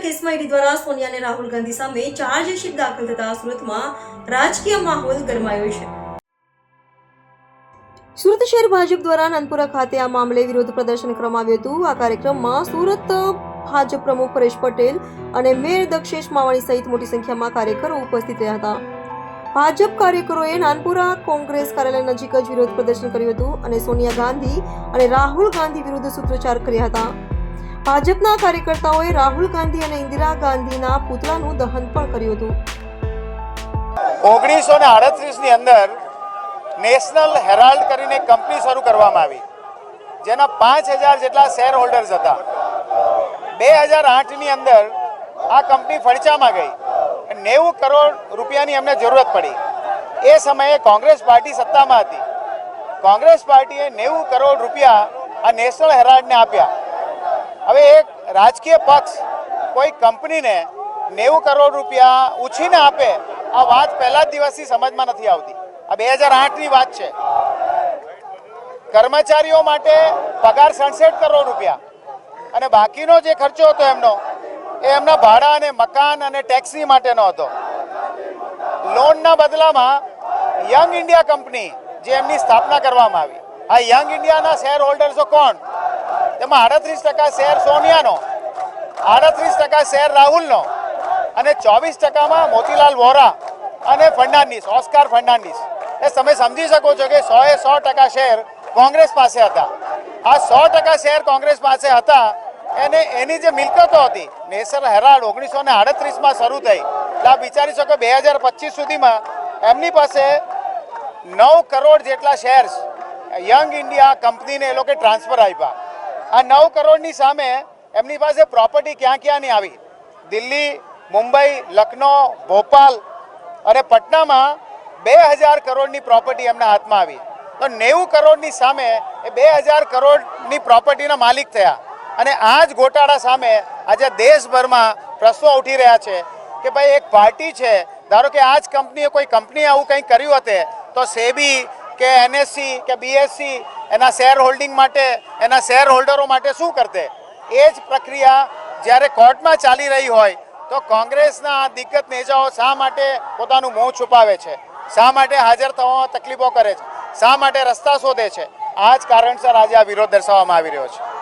કેસમાં ઈડી દ્વારા સોનિયા અને રાહુલ ગાંધી સામે ચાર્જશીટ દાખલ થતા સુરતમાં રાજકીય માહોલ ગરમાયો છે. સુરત શહેર ભાજપ દ્વારા નાનપુરા ખાતે આ મામલે વિરોધ પ્રદર્શન કરવામાં આવ્યું હતું. આ કાર્યક્રમમાં સુરત ભાજપ પ્રમુખ પરેશ પટેલ અને મેયર દક્ષેશ માવાણી સહિત મોટી સંખ્યામાં કાર્યકરો ઉપસ્થિત રહ્યા હતા. ભાજપ કાર્યકરોએ નાનપુરા કોંગ્રેસ કાર્યાલય નજીક જ વિરોધ પ્રદર્શન કર્યું હતું અને સોનિયા ગાંધી અને રાહુલ ગાંધી વિરુદ્ધ સૂત્રોચ્ચાર કર્યા હતા. ભાજપના કાર્યકર્તાઓએ રાહુલ ગાંધી અને ઇન્દિરા ગાંધીના પુતળાનું દહન પણ કર્યું હતું. ઓગણીસો ને આડત્રીસની અંદર નેશનલ હેરાલ્ડ કરીને કંપની શરૂ કરવામાં આવી, જેના પાંચ હજાર જેટલા શેર હોલ્ડર્સ હતા. બે હજાર આઠની અંદર આ કંપની ફડચામાં ગઈ નેવું કરોડ રૂપિયાની અમને જરૂરત પડી. એ સમયે કોંગ્રેસ પાર્ટી સત્તામાં હતી. કોંગ્રેસ પાર્ટીએ નેવું કરોડ રૂપિયા આ નેશનલ હેરાલ્ડને આપ્યા. હવે એક રાજકીય પક્ષ કોઈ કંપનીને નેવું કરોડ રૂપિયા ઉછીને આપે, આ વાત પહેલા જ દિવસથી સમજમાં નથી આવતી. આ બે હજાર આઠની વાત છે. કર્મચારીઓ માટે પગાર સડસઠ કરોડ રૂપિયા. અને બાકીનો જે ખર્ચો હતો એમનો, એ એમના ભાડા અને મકાન અને ટેક્સી માટેનો હતો. લોનના બદલામાં યંગ ઇન્ડિયા કંપની જે એમની સ્થાપના કરવામાં આવી. આ યંગ ઇન્ડિયાના શેર હોલ્ડર્સો કોણ? તેમાં આડત્રીસ ટકા શેર સોનિયાનો, આડત્રીસ ટકા શેર રાહુલનો અને ચોવીસ ટકામાં મોતીલાલ વોરા અને ફર્નાન્ડીસ ઓસ્કાર ફર્નાન્ડીસ એ તમે સમજી શકો છો કે સો એ સો ટકા શેર કોંગ્રેસ પાસે હતા. આ સો ટકા શેર કોંગ્રેસ પાસે હતા, એને એની જે મિલકતો હતી નેશનલ હેરાલ્ડ ઓગણીસો ને આડત્રીસમાં શરૂ થઈ. એટલે આ વિચારી શકો બે હજાર પચીસ સુધીમાં એમની પાસે નવ કરોડ જેટલા શેર્સ યંગ ઇન્ડિયા કંપનીને એ લોકો ટ્રાન્સફર આપ્યા. આ નવ કરોડની સામે એમની પાસે પ્રોપર્ટી ક્યાં ક્યાંની આવી? દિલ્હી, મુંબઈ લખનઉ ભોપાલ અને પટનામાં બે હજાર કરોડની પ્રોપર્ટી એમના હાથમાં આવી. તો નેવું કરોડની સામે એ બે હજાર કરોડની પ્રોપર્ટીના માલિક થયા. અને આ જ ગોટાળા સામે આજે દેશભરમાં પ્રશ્નો ઉઠી રહ્યા છે કે ભાઈ એક પાર્ટી છે. ધારો કે આ જ કંપનીએ કોઈ કંપનીએ આવું કંઈક કર્યું હતે, તો સેબી કે એનએસસી કે બીએસસી એના શેર હોલ્ડિંગ માટે, એના શેર હોલ્ડરો માટે શું કરતે એ જ પ્રક્રિયા જ્યારે કોર્ટમાં ચાલી રહી હોય, તો કોંગ્રેસના આ દિગ્ગજ નેતાઓ શા માટે પોતાનું મોં છુપાવે છે? શા માટે હાજર થવામાં તકલીફો કરે છે? શા માટે રસ્તા શોધે છે? આ જ કારણસર આજે આ વિરોધ દર્શાવવામાં આવી રહ્યો છે.